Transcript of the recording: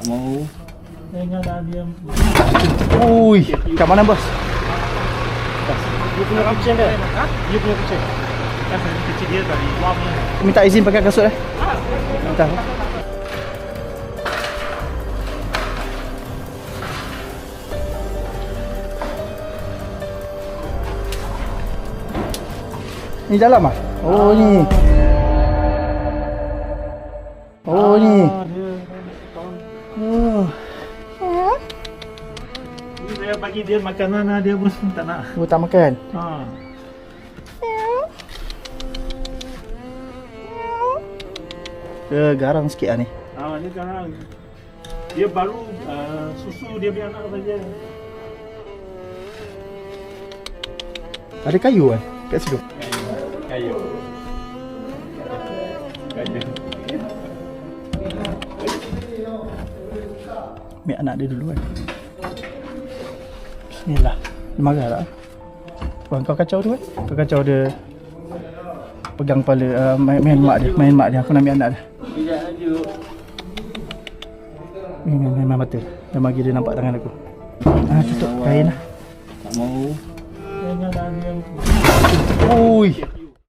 Tak mau. Janganlah dia Ui, kat mana bos? Dia punya kucing dia ha? Dia punya kucing Kan kecil dia punya Minta izin pakai kasut eh. Minta. Ni dalam ah? Oh ni. Oh ni. Saya bagi dia makanan lah, dia pun tak nak Oh tak makan. ha. Dia garang sikit ah ni. Ah, ni sekarang Dia baru uh, susu dia punya anak saja Ada kayu kan kat situ. Kayu. Kayu. Ambil anak dia dulu kan. Bismillah. Dia marah tak? Wah, kau kacau tu kan? Kau kacau dia pegang kepala uh, main, main mak dia, main mak dia. Aku nak ambil anak dia. Ni main, main, main mata. Dah bagi dia nampak tangan aku. Ah, tutup kain lah. Tak mau. Dia Ui,